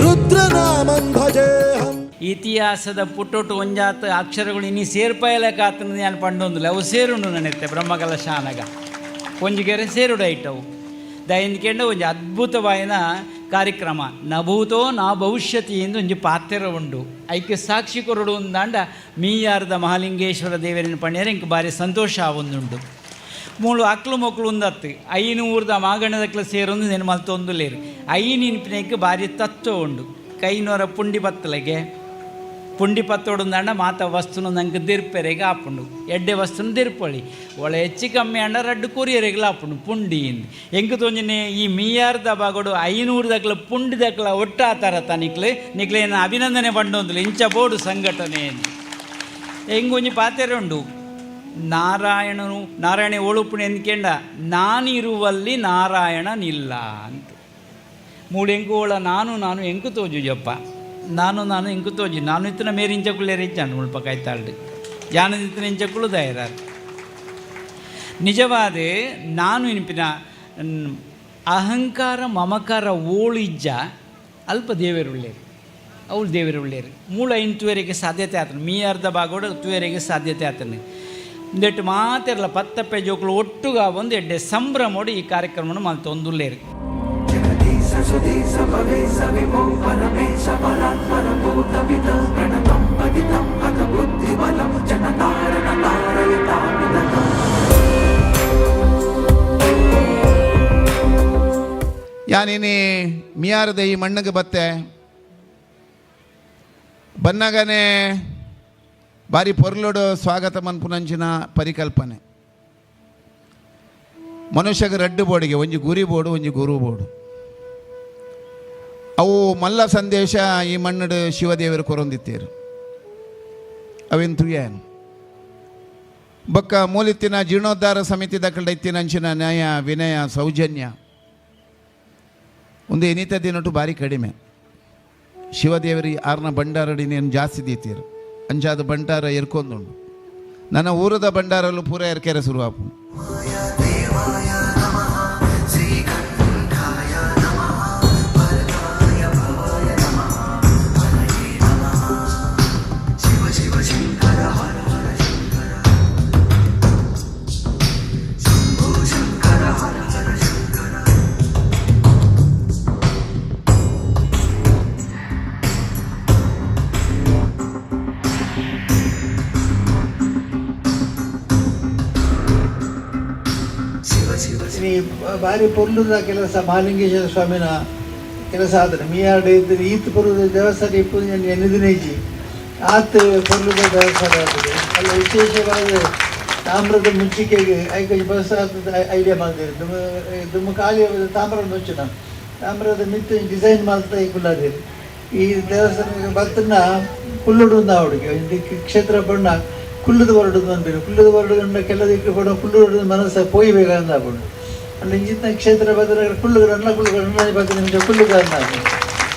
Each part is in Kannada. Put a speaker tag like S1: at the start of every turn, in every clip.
S1: ರುದ್ರನಾಮಂ ಭಜೇಹಂ
S2: ಇತಿಹಾಸದ ಪುಟ್ಟೊಟ್ಟು ಒಂಜಾತ ಅಕ್ಷರಗಳು ಇನ್ನಿ ಸೇರ್ಪಯಲಕಾತನ ನಾನು ಪಂಡೊಂದುಲ್ಲ. ಅವು ಸೇರುಂಡು ನನತ್ತೆ ಬ್ರಹ್ಮಗಲ ಶಾನಗ. ಒಂಜಿಗೆರೆ ಸೇರುಡು ಐಟವು ದಯಂದ್ಕೆಂಡ ಒಂಜಿ ಅದ್ಭುತವಾಯಿನ ಕಾರ್ಯಕ್ರಮ. ನಭೂತೋ ನಾ ಭವಿಷ್ಯತಿ ಎಂದು ಒಂಜಿ ಪಾತ್ರ ಉಂಡು. ಐಕ್ಯ ಸಾಕ್ಷಿ ಕೊರಡು ಅಂದಾಂಡ ಮೀಯಾರ್ದ ಮಹಾಲಿಂಗೇಶ್ವರ ದೇವರನ್ನು ಪಣ್ಯರ ಇಂಕ ಭಾರಿ ಸಂತೋಷ ಆವೊಂದುಂಡು. ಮೂಳು ಅಕ್ಲು ಮಕ್ಕಳು ಒಂದತ್ತು. ಐನು ಊರ್ದ ಮಾಗಣದಕ್ಲ ಸೇರೊಂದು ನೆನು ಮಲ್ತೊಂದುಲೇರು ಐನಿನ್ಪಿನಕ್ಕೆ ಭಾರಿ ತತ್ವ ಉಂಡು. ಕೈನೋರ ಪುಂಡಿ ಬತ್ತಲೆಗೆ ಪುಂಡಿ ಪತ್ತೋಡುಂದಂಡ ಮಾತ ವಸ್ತುನು ನಂಗೆ ದಿರ್ಪೆರೆಗೆ ಆಪುಂಡು. ಎಡ್ಡೆ ವಸ್ತುನು ದಿರ್ಪೊಳಿ. ಒಳ ಹೆಚ್ಚು ಕಮ್ಮಿ ಅಂಡ ರಡ್ಡು ಕೊರಿಯರೆಗ್ಲ ಆಪುಂಡು ಪುಂಡಿ ಇಂದು ಹೆಂಗ ತೊಂಜನೆ? ಈ ಮೀಯಾರ್ದ ಬಾಗೋಡು ಐನೂರು ದಕ್ಲ ಪುಂಡಿ ದಕ್ಲ ಒಟ್ಟಾತಾರ ನಿಕ್ಲೆ ನಿಕ್ಲೇನ ಅಭಿನಂದನೆ ಪಂಡೊಂದುಲು ಇಂಚ ಬೋಡು ಸಂಘಟನೆ ಹೆಂಗೊಂಜಿ ಪಾತೆರೆ ಉಂಡು? ನಾರಾಯಣನು, ನಾರಾಯಣ ಒಳುಪುಣಿ ಅಂದ್ಕೊಂಡ ನಾನಿರುವಲ್ಲಿ ನಾರಾಯಣನಿಲ್ಲ ಅಂತ. ಓಳ ನಾನು ನಾನು ಎಂಕು ತೋಜುಜಪ್ಪ ನಾನು ನಾನು ಎಂಕು ತೋಜು ನಾನು ಇತ್ತಿನ ಮೇರೆ ಇಂಚಕ್ಕುಳ್ಳೇ ರಿಚ್ಚಾಂಡು ಮುಳ್ಪ ಕಾಯ್ತಾಳ್ಡು ಜಾನದ ಇತ್ತಿನ ಇಂಚಕ್ಕುಳು ನಿಜವಾದ, ನಾನು ಇನ್ಪಿನ ಅಹಂಕಾರ, ಮಮಕಾರ ಓಳಿಜ್ಜ ಅಲ್ಪ ದೇವರುಳ್ಳೇರಿ. ಅವಳು ದೇವರುಳ್ಳೇರಿ. ಮೂಳ ಇನ್ ತುವೇರಿಗೆ ಸಾಧ್ಯತೆ ಆತನು. ಮೀ ಅರ್ಧ ಭಾಗೋಡು ತುವರೆಗೆ ಸಾಧ್ಯತೆ ಆತನು. ಒಂದೆಟ್ಟು ಮಾತಿರಲ್ಲ ಪತ್ತಪ್ಪೆ ಜೋಕುಲು ಒಟ್ಟುಗ ಎಡ್ಡೆ ಸಂಭ್ರಮೋಡು ಈ ಕಾರ್ಯಕ್ರಮವನ್ನು ಮಲ್ತೊಂದುಲ್ಲೇರು
S3: ಯಾನಿನಿ ಮಿಯಾರದ ಈ ಮಣ್ಣಿಗೆ ಬತ್ತೆ? ಬನ್ನಗನೆ ಬಾರಿ ಪೊರ್ಲುಡು ಸ್ವಾಗತ ಮನ್ಪುನಂಚಿನ ಪರಿಕಲ್ಪನೆ. ಮನುಷ್ಯಗೆ ರಡ್ಡು ಬೋಡಿಗೆ, ಒಂಜಿ ಗುರಿ ಬೋಡು, ಒಂಜಿ ಗುರು ಬೋಡು. ಅವು ಮಲ್ಲ ಸಂದೇಶ ಈ ಮಣ್ಣಡು ಶಿವದೇವರು ಕೊರೊಂದಿತ್ತೇರು. ಅವೆನ್ ತುಯ್ಯಾನು ಬೊಕ್ಕ ಮೂಲಿತ್ತಿನ ಜೀರ್ಣೋದ್ಧಾರ ಸಮಿತಿ ದಕ್ಕಲ್ಡ ಇತ್ತಿನ ಅಂಚಿನ ನ್ಯಾಯ, ವಿನಯ, ಸೌಜನ್ಯ. ಒಂದು ಎನಿತ ದಿನಟು ಭಾರಿ ಕಡಿಮೆ. ಶಿವದೇವರಿ ಆರ್ನ ಭಂಡಾರಡಿ ನೀನು ಜಾಸ್ತಿ ದೀತೀರು. ಅಂಚಾದ ಭಂಡಾರ ಎರ್ಕೊಂದುಂಡು ನನ್ನ ಊರದ ಭಂಡಾರಲ್ಲೂ ಪೂರ ಎರ್ಕೆರೆ ಶುರುವಾಪು.
S4: ಈ ಭಾರಿ ಪೊರ್ಲುದ ಕೆಲಸ ಮಹಾಲಿಂಗೇಶ್ವರ ಸ್ವಾಮಿನ ಕೆಲಸ ಆದರೆ, ಮೀಯಾರ್ಡ್ ಇದ್ರೆ ಈತ್ ಪೊರ್ಲುದ ದೇವಸ್ಥಾನ ಇಪ್ಪು ಎನ್ನಿದಿನೇಜಿ ಆತ್ ಪೊರ್ಲುದ ದೇವಸ್ಥಾನ ಆಗಿದೆ. ಅಲ್ಲ ವಿಶೇಷವಾದ ತಾಮ್ರದ ಮುಚ್ಚಿಕೆಗೆ ಐಕ ಬಸ್ ಐಡಿಯಾ ಮಾಡಿದೆ. ದುಮ್ಮ ದುಮ್ಮ ಖಾಲಿ ತಾಮ್ರದ ಮುಚ್ಚಿನ ತಾಮ್ರದ ಮಿತ್ತು ಡಿಸೈನ್ ಮಾಡ್ತಾ ಕುಲ್ಲಾದಿರಿ ಈ ದೇವಸ್ಥಾನಕ್ಕೆ ಭಕ್ತನ ಕುಲ್ಲುಡು ಇದಕ್ಕೆ ಕ್ಷೇತ್ರ ಬಣ್ಣ. ಕುಲ್ಲುದು ಹೊರಡುದು ಅಂದಿರು ಕುಲ್ಲುದು ಹೊರಡುಗಂಡ ಕೆಲದಕ್ಕೆ ಕೂಡ ಕುಲ್ಲು ಹೊರಡುದು ಮನಸ್ಸ ಪೋಯ್ಬೇಕಂದ ಹಾಕೊಂಡು ಅಲ್ಲಿ ಇಂಜಿನ ಕ್ಷೇತ್ರ ಬದಲ ಅಣ್ಣ ಬಗ್ಗೆ ನಿಮಗೆ ನಿಮಿಷ ಕುಳ್ಳುಗರನ್ನ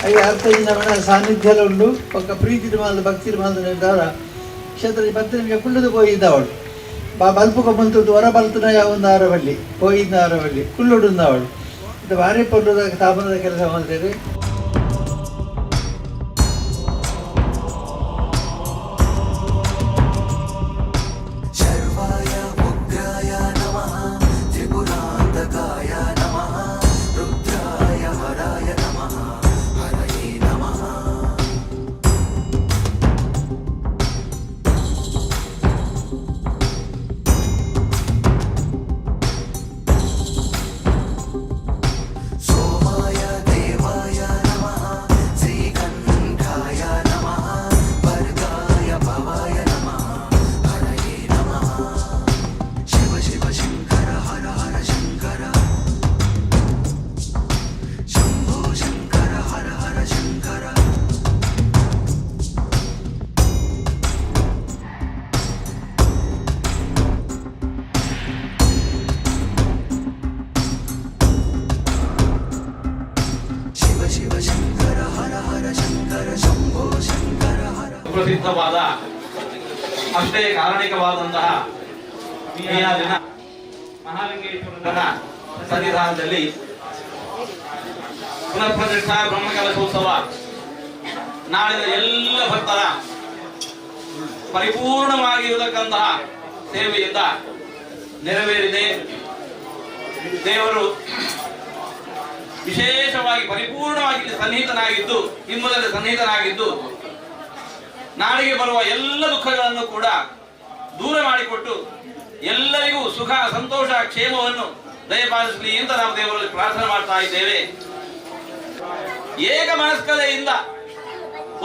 S4: ಹಾಗೆ ಅರ್ಥ ದಿನ ಸಾನ್ನಿಧ್ಯ ಉಂಡು ಪಕ್ಕ ಪ್ರೀತಿ ಮಾಲ್ದ ಭಕ್ತಿ ಮಾಲ್ದ ನಿರ್ಧಾರ ಕ್ಷೇತ್ರ ಪತ್ತು ನಿಮಗೆ ಕುಳ್ಳುದು ಪೋಯಿದ್ದ ಅವಳು. ಬಾ ಬಲ್ಪುಗ ಬಂತು ಹೊರ ಬಲ್ತನ ಯಾವ ಒಂದು ಆರವಲ್ಲಿ ಪೋಯಿದ್ದ ಆರವಲ್ಲಿ ಕುಲ್ಲುಡುಂದ ಅವಳು. ಇದು ಭಾರಿ ಪೊರ್ಲುದ ತಾಪನದ ಕೆಲಸ ಮಾಡ್ತೇವೆ
S5: ಕಾರಣಿಕವಾದಂತಹ ಮಹಾಲಿಂಗೇಶ್ವರನ ಸನ್ನಿಧಾನದಲ್ಲಿ ಪುನಃಪ್ರತಿಷ್ಠಾ ಬ್ರಹ್ಮಕಲಶೋತ್ಸವ. ನಾಳಿನ ಎಲ್ಲ ಭಕ್ತರ ಪರಿಪೂರ್ಣವಾಗಿರತಕ್ಕಂತಹ ಸೇವೆಯಿಂದ ನೆರವೇರಿದೆ. ದೇವರು ವಿಶೇಷವಾಗಿ ಪರಿಪೂರ್ಣವಾಗಿ ಸನ್ನಿಹಿತನಾಗಿದ್ದು ಹಿಮ್ಮದಲ್ಲಿ ಸನ್ನಿಹಿತನಾಗಿದ್ದು ನಾಳಿಗೆ ಬರುವ ಎಲ್ಲ ದುಃಖಗಳನ್ನು ಕೂಡ ದೂರ ಮಾಡಿಕೊಟ್ಟು ಎಲ್ಲರಿಗೂ ಸುಖ, ಸಂತೋಷ, ಕ್ಷೇಮವನ್ನು ದಯಪಾಲಿಸಲಿ ಅಂತ ನಾವು ದೇವರಲ್ಲಿ ಪ್ರಾರ್ಥನೆ ಮಾಡ್ತಾ ಇದ್ದೇವೆ. ಏಕ ಮಾಸ್ಕಲೆಯಿಂದ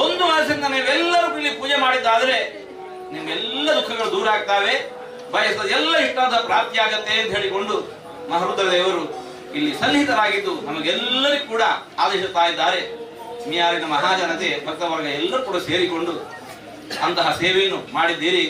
S5: ಒಂದು ಮನಸ್ಸಿಂದ ನೀವೆಲ್ಲರೂ ಇಲ್ಲಿ ಪೂಜೆ ಮಾಡಿದ್ದಾದ್ರೆ ನಿಮ್ಮೆಲ್ಲ ದುಃಖಗಳು ದೂರ ಆಗ್ತಾವೆ. ಬಯಸದ ಎಲ್ಲ ಇಷ್ಟಾದ ಪ್ರಾಪ್ತಿಯಾಗತ್ತೆ ಅಂತ ಹೇಳಿಕೊಂಡು ಮಹರುದ್ರ ದೇವರು ಇಲ್ಲಿ ಸನ್ನಿಹಿತರಾಗಿದ್ದು ನಮಗೆಲ್ಲರಿಗೂ ಕೂಡ ಆದೇಶಿಸ್ತಾ ಇದ್ದಾರೆ. ಮಿಯಾರಿನ ಮಹಾಜನತೆ ಭಕ್ತವರ್ಗ ಎಲ್ಲರೂ ಕೂಡ ಸೇರಿಕೊಂಡು ಅಂತಹ ಸೇವೆಯನ್ನು ಮಾಡಿದ್ದೀರಿ.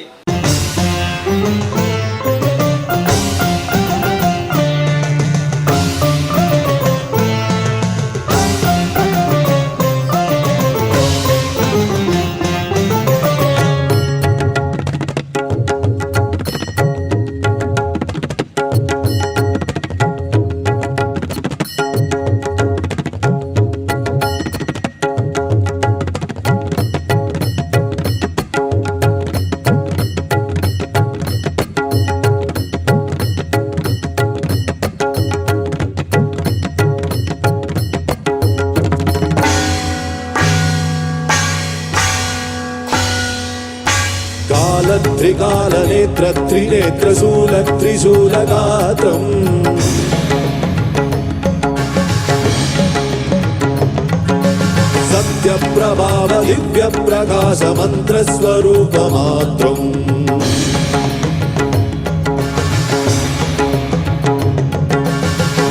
S1: ఆకాశమంత్రస్వరూపమాత్రం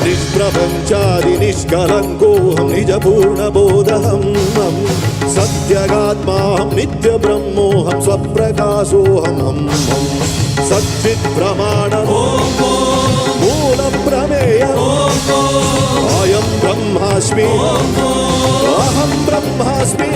S1: నిష్ప్రపంచాది నిష్కలంకోహం నిజపూర్ణబోధహం సత్యగాత్మాహం నిత్యబ్రహ్మోహం స్వప్రకాశోహం హం సచ్చిత్
S6: ప్రమాణం మూల ప్రమేయం అయం బ్రహ్మాస్మి. అహం బ్రహ్మాస్మి.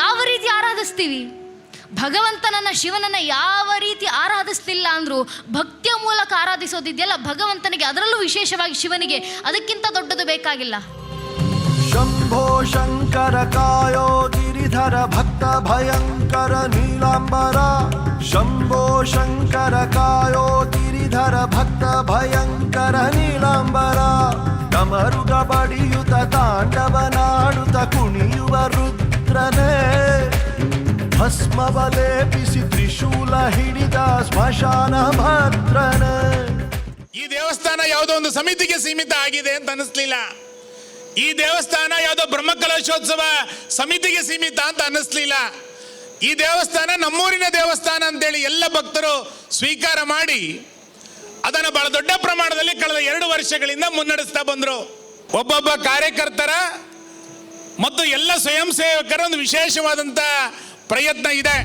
S6: ಯಾವ ರೀತಿ ಆರಾಧಿಸ್ತೀವಿ? ಭಗವಂತನನ್ನು, ಶಿವನನ್ನು ಯಾವ ರೀತಿ ಆರಾಧಿಸ್ತಿಲ್ಲ ಅಂದರೂ ಭಕ್ತಿಯ ಮೂಲಕ ಆರಾಧಿಸೋದಿದೆಯಲ್ಲ, ಭಗವಂತನಿಗೆ ಅದರಲ್ಲೂ ವಿಶೇಷವಾಗಿ ಶಿವನಿಗೆ ಅದಕ್ಕಿಂತ ದೊಡ್ಡದು ಬೇಕಾಗಿಲ್ಲ.
S7: ಶಂಭೋ ಶಂಕರ ಕಾಯೋ ಗಿರಿಧರ ಭಕ್ತ ಭಯಂಕರ ನೀಲಾಂಬರ. ಶಂಭೋ ಶಂಕರ ಕಾಯೋ ಗಿರಿಧರ ಭಕ್ತ ಭಯಂಕರ ನೀಲಾಂಬರ. ಕಮರುಗ ಬಡಿಯುತ ತಾಂಡವನಾಡುತ್ತ ಕುಣಿಯುವರು ಭಸ್ಮವ ಲೇಪಿಸಿ ತ್ರಿಶೂಲ ಹಿಡಿದ ಸ್ಮಶಾನ ಭದ್ರನ.
S8: ಈ ದೇವಸ್ಥಾನ ಯಾವುದೋ ಒಂದು ಸಮಿತಿಗೆ ಸೀಮಿತ ಆಗಿದೆ ಅಂತ ಅನ್ನಿಸ್ಲಿಲ್ಲ ಈ ದೇವಸ್ಥಾನ ಯಾವುದೋ ಬ್ರಹ್ಮಕಲಶೋತ್ಸವ ಸಮಿತಿಗೆ ಸೀಮಿತ ಅಂತ ಅನ್ನಿಸ್ಲಿಲ್ಲ ಈ ದೇವಸ್ಥಾನ ನಮ್ಮೂರಿನ ದೇವಸ್ಥಾನ ಅಂತೇಳಿ ಎಲ್ಲ ಭಕ್ತರು ಸ್ವೀಕಾರ ಮಾಡಿ ಅದನ್ನು ಬಹಳ ದೊಡ್ಡ ಪ್ರಮಾಣದಲ್ಲಿ ಕಳೆದ ಎರಡು ವರ್ಷಗಳಿಂದ ಮುನ್ನಡೆಸ್ತಾ ಬಂದರು. ಒಬ್ಬೊಬ್ಬ ಕಾರ್ಯಕರ್ತರ ಮತ್ತು ಎಲ್ಲ ಸ್ವಯಂ ಸೇವಕರ ಒಂದು ವಿಶೇಷವಾದಂಥ ಪ್ರಯತ್ನ ಇದೆ.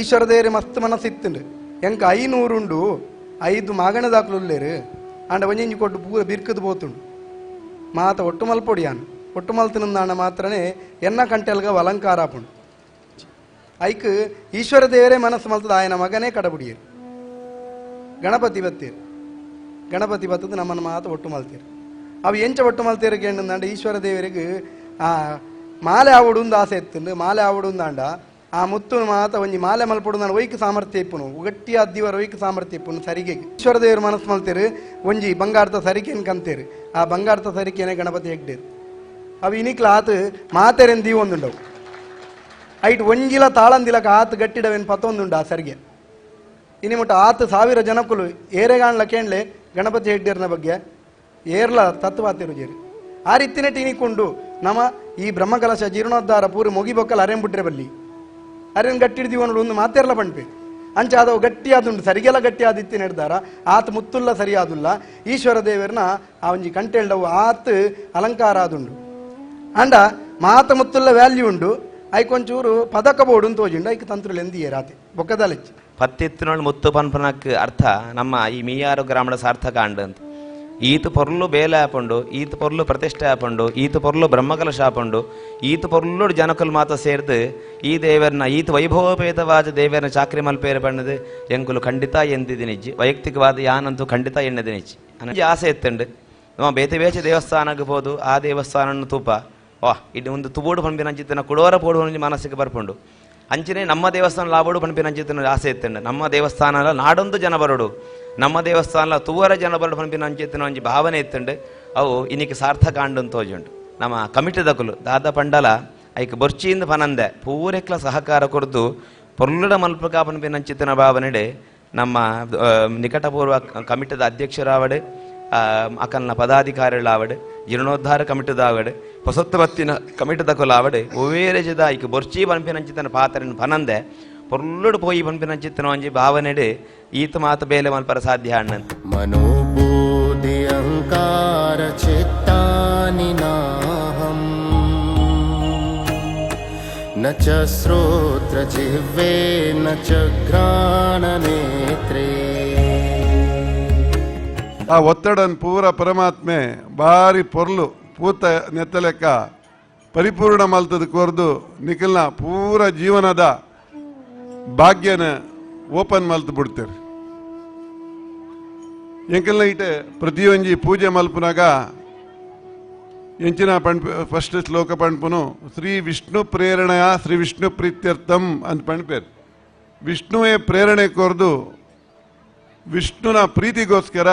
S9: ಈಶ್ವರದೇರಿ ಮಸ್ತ್ ಮನಸ್ಸಿತ್ತುಂಡು. ಎಂಕ ಐನೂರುಂಡು ಐದು ಮಾಗಣ ದಾಖಲುಲ್ಲೇರು ಆಂಡ ಒಂಜಿ ಕೊಟ್ಟು ಪೂರ ಬಿರ್ಕದು ಪೋತುಂಡು. ಮಾತ ಒಟ್ಟು ಮಲ್ಪೊಡಿಯಾನು ಒಟ್ಟು ಮಲ್ತಿನಂದಾಂಡ ಮಾತ್ರನೇ ಎನ್ನ ಕಂಟೆಲ್ಗ ಅಲಂಕಾರ ಐಕ್ ಈಶ್ವರ ದೇವರೇ ಮನಸ್ಸು ಮಲ್ತದ ಆಯನ ಮಗನೇ ಕಡಬುಡಿಯರು. ಗಣಪತಿ ಬತ್ತೀರಿ. ಗಣಪತಿ ಬತ್ತದು ನಮ್ಮನ್ನು ಮಾತ ಒಟ್ಟು ಮಲ್ತೀರಿ. ಅವು ಎಂಚ ಒಟ್ಟು ಮಲ್ತೀರಿಗೆ ಕೇಂದ್ರ ಈಶ್ವರ ದೇವರಿಗೆ, ಆ, ಮಾಲೆ ಆವಡುಂದು ಆಸೆ ಎತ್ತುಂಡು ಮಾಲೆ ಆವಡುಂದಾಂಡ ಆ ಮುತ್ತು ಮಾತ ಒಂಜಿ ಮಾಲೆ ಮಲ್ಪಡು ನಾನು ಒಯ್ಕ್ ಸಾಮರ್ಥ್ಯ ಇಪ್ಪುನು ಗಟ್ಟಿ ಅದ್ದಿವರ ಒಯ್ಕ್ ಸಾಮರ್ಥ್ಯ ಇಪ್ಪುನು ಸರಿಗೆ ಈಶ್ವರ ದೇವ್ರ ಮನಸ್ಸು ಮಲ್ತೀರಿ ಒಂಜಿ ಬಂಗಾರದ ಸರಿಕೆನ್ ಕಂತೀರಿ. ಆ ಬಂಗಾರದ ಸರಿಕೆನೆ ಗಣಪತಿ ಹೆಗ್ಡೇರಿ ಅವು ಇನಿಕ್ಲ ಆತು ಮಾತೆರೆನ್ ದೀವೊಂದುಂಡವು. ಐಟ್ ಒಂಜಿಲ ತಾಳಂದಿಲಕ ಆತು ಗಟ್ಟಿಡವೆನ್ ಪತ್ತೊಂದುಂಡು ಆ ಸರಿಗೆ. ಇನಿ ಮುಟ್ಟ ಆತು ಸಾವಿರ ಜನಕ್ಕೂ ಏರೆಗಾಣ್ಲ ಕೇಂಡ್ಲೆ ಗಣಪತಿ ಹೆಡ್ಡಿಯರ್ನ ಬಗ್ಗೆ ಏರ್ಲ ತತ್ವಾತಿರು ತಿರುಜೇರಿ ಆ ರೀತಿನೇ ಟೀನಿಕೊಂಡು ನಮ್ಮ ಈ ಬ್ರಹ್ಮಕಲಶ ಜೀರ್ಣೋದ್ಧಾರ ಪೂರ ಅರೆನ್ ಬಿಟ್ರೆ ಬಲ್ಲಿ. ಅರೆನ್ ಗಟ್ಟಿಡ್ದೀವಿ ಅನ್ನೋದು ಒಂದು ಮಾತೆರ್ಲ ಪಣ್ಪೆ. ಅಂಚೆ ಅದು ಗಟ್ಟಿಯಾದುಂಡು ಸರಿಗೆಲ್ಲ ಗಟ್ಟಿಯಾದಿತ್ತಿ ನಡೆದಾರ, ಆತ ಮುತ್ತುಲ್ಲ ಸರಿಯಾದುಲ್ಲ, ಈಶ್ವರ ದೇವರನ್ನ ಆ ಒಂಜಿ ಕಂಟೆಳ್ದವು ಆತ ಅಲಂಕಾರ ಆದುಂಡು. ಅಂಡ ಮಾತ ಮುತ್ತುಲ್ಲ ವ್ಯಾಲ್ಯೂ ಉಂಡು ಐಕೊಂಚೂರು ಪದಕ ಬೋಡು ಅಂತ ತೋಜಿಂಡು ಐಕ್ ತಂತ್ರುలు ಎಂದಿಯೇ ರಾತೆ ಬೊಕ್ಕದಲೆಚ್ಚಿ
S10: ಪತ್ತಿತ್ತಿನೊಳು ಮುತ್ತು ಪನ್ಪನಕ್ ಅರ್ಥ ನಮ್ಮ ಈ ಮೀಯಾರು ಗ್ರಾಮದ ಸಾರ್ಥಕ ಅಂಡ್ ಅಂತ. ಈತ ಪೊರ್ಲು ಬೇಲೆ ಆಪುಂಡು ಈತ ಪೊರ್ಲು ಪ್ರತಿಷ್ಠೆ ಆಪುಂಡು ಈತ ಪೊರ್ಲು ಬ್ರಹ್ಮಕಲಶ ಆಪುಂಡು ಈತ ಪೊರ್ಲುಡು ಜನಕುಲು ಮಾತ ಸೇರ್ದು, ಈ ದೇವರನ್ನ ಈತ ವೈಭವಪೇತವಾದ ದೇವರನ್ನ ಚಾಕ್ರಿ ಮಲ್ಪೇರು ಬಣ್ಣದು ಎಂಕುಲು ಖಂಡಿತ ಎಂದಿದಿ ನಿಜ್ಜಿ ವೈಯಕ್ತಿಕವಾದ ಯಾನಂತೂ ಖಂಡಿತ ಎಣ್ಣೆದಿ ನಿಜ್ಜಿ ನನಗೆ ಆಸೆ ಎತ್ತಂಡು. ನಮ್ಮ ಬೇತೆ ಬೇಚ ದೇವಸ್ಥಾನಕ್ಕೆ ಹೋದು, ಆ ದೇವಸ್ಥಾನ ತೂಪ. ವಾ ಇಡ್ ಒಂದು ತುಬೋಡು ಪಂಪಿನ ಅಂಚಿತ್ತಿನ ಕುಡೋರ ಪೋಡು ಒಂಜಿ ಮನಸ್ಸಿಗೆ ಬರ್ಪುಂಡು. ಅಂಚಿನೇ ನಮ್ಮ ದೇವಸ್ಥಾನ ಲಾಬೋಡು ಪಂಪಿನ ಅಂಚಿತ್ತಿನ ಆಸೆ ಎತ್ತಂಡು ನಮ್ಮ ದೇವಸ್ಥಾನ ನಾಡೊಂದು ಜನ ಬರೋಡು ನಮ್ಮ ದೇವಸ್ಥಾನ ತೂವರ ಜನ ಬರೋಡು ಪಂಪಿನ ಅಂಚಿತ್ತಿನ ಒಂಜಿ ಭಾವನೆ ಎತ್ತಂಡು ಅವು ಇನ್ನಿಕ್ಕೆ ಸಾರ್ಥಕ ಅಂತ ತೋಜುಂಡು. ನಮ್ಮ ಕಮಿಟಿದಕುಲು ದಾದ ಪಂಡಲ, ಐಕ್ ಬೊರ್ಚಿಯಿಂದ ಪನಂದೆ ಪೂರೆಕ್ಲ ಸಹಕಾರ ಕೊರ್ದು, ಪೊರ್ಲುಡ ಮಲ್ಪಕ ಪಂಪಿನ ಅಂಚಿತ್ತಿನ ಭಾವನೆಡೆ ನಮ್ಮ ನಿಕಟಪೂರ್ವ ಕಮಿಟದ ಅಧ್ಯಕ್ಷರಾವಡೆ ಅಕಲ್ನ ಪದಾಧಿಕಾರಿಗಳಾವಡೆ, ಜೀರ್ಣೋದ್ಧಾರ ಕಮಿಟಿದಾವಡೆ ಹೊಸತ್ತುವತ್ತಿನ ಕಮಿಟದ ಅವಡೆ ಒವೇರೆ ಜದ ಈಕೆ ಬೊರ್ಚಿ ಪಂಪಿನಂಚಿತನ ಪಾತ್ರನ ಪನಂದೆ ಪೊರ್ಲುಡು ಪೋಯಿ ಪಂಪಿನಂಚಿತನು ಅಂಜಿ ಭಾವನೆಡೆ ಈತ ಮಾತ ಬೇಲೆ ಮಲ್ಪರ ಸಾಧ್ಯ ಅಣ್ಣಂತೆ
S7: ಮನೋಬೋಧಿ ಅಹಂಕಾರ ಚಿತ್ತಾನಿ ನಾಹಂ ನ ಚ ಶ್ರೋತ್ರ ಜಿಹ್ವೇ ನ ಚ ಘ್ರಾಣ ನೇತ್ರೇ
S11: ಆ ಒತ್ತಡನ್ ಪೂರ ಪರಮಾತ್ಮೆ ಭಾರಿ ಪೊರ್ಲು ಪೂತ ನೆತ್ತಲೆಕ್ಕ ಪರಿಪೂರ್ಣ ಮಲ್ತದ ಕೊರ್ದು ನಿಖಲ್ನ ಪೂರ ಜೀವನದ ಭಾಗ್ಯನ ಓಪನ್ ಮಲ್ತು ಬಿಡ್ತೀರಿ. ಎಂಕಲ್ನ ಇಟ್ಟೆ ಪ್ರತಿಯೊಂಜಿ ಪೂಜೆ ಮಲ್ಪನಾಗ ಎಂಚಿನ ಪಣ್ ಫಸ್ಟ್ ಶ್ಲೋಕ ಪಣ್ಪುನು ಶ್ರೀ ವಿಷ್ಣು ಪ್ರೇರಣೆಯ ಶ್ರೀ ವಿಷ್ಣು ಪ್ರೀತ್ಯರ್ಥಂ ಅಂತ ಪಣ್ಪೇರು. ವಿಷ್ಣುವೇ ಪ್ರೇರಣೆ ಕೊರ್ದು ವಿಷ್ಣುನ ಪ್ರೀತಿಗೋಸ್ಕರ,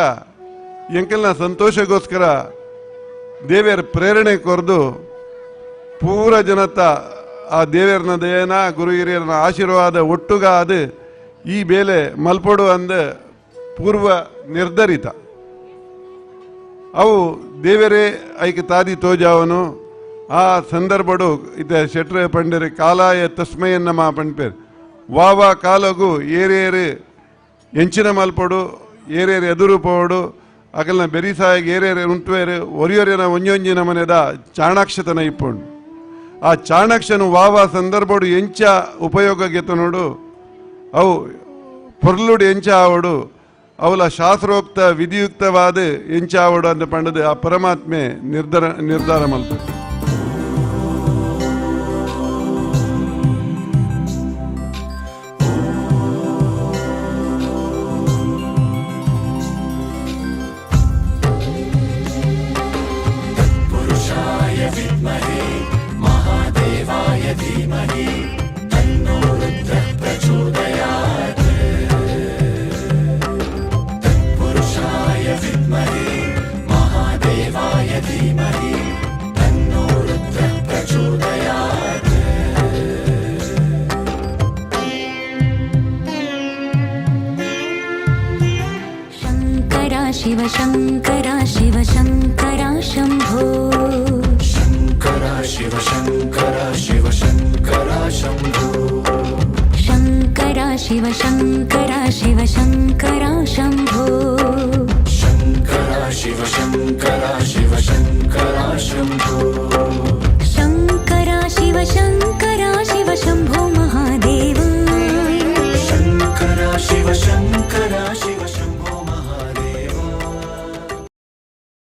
S11: ಎಂಕಲ್ನ ಸಂತೋಷಗೋಸ್ಕರ ದೇವಿಯರ ಪ್ರೇರಣೆ ಕೊರ್ದು ಪೂರ ಜನತ ಆ ದೇವಿಯರ್ನ ದಯನ ಗುರು ಹಿರಿಯರನ ಆಶೀರ್ವಾದ, ಒಟ್ಟುಗಾದ ಈ ಬೇಲೆ ಮಲ್ಪಡು ಅಂದ ಪೂರ್ವ ನಿರ್ಧರಿತ. ಅವು ದೇವರೇ ಐಕೆ ತಾದಿ ತೋಜಾವನು. ಆ ಸಂದರ್ಭಡು ಇತ ಶೆಟ್ರ ಪಂಡರಿ ಕಾಲಾಯ ತಸ್ಮಯನ್ನ ಮಾ ಪಂಡ್ಪೇರ್ ವಾವ ಕಾಲಗು ಏರೇರು ಎಂಚಿನ ಮಲ್ಪಡು, ಏರೇರು ಎದುರು ಪೋಡು ಅಕಲ್ನ ಬೆರಿಸಾಯಿಗೆ ಉಂಟು ಏರೆ ಒರಿಯೊರಿನ ಒಂಜೊಂಜಿ ನಮನೆದ ಚಾಣಾಕ್ಷತನ ಇಪ್ಪುಂಡು. ಆ ಚಾಣಾಕ್ಷನು ವಾವ ಸಂದರ್ಭಡು ಎಂಚ ಉಪಯೋಗ ಗೆತನೋಡು ಅವು ಪೊರ್ಲುಡು ಎಂಚ ಆವಡು, ಅವಲ ಶಾಸ್ತ್ರೋಕ್ತ ವಿಧಿಯುಕ್ತವಾದ ಎಂಚ ಆವಡು ಅಂತ ಪಂಡದು ಆ ಪರಮಾತ್ಮೆ ನಿರ್ಧಾರ ನಿರ್ಧಾರ ಮಲ್ಪ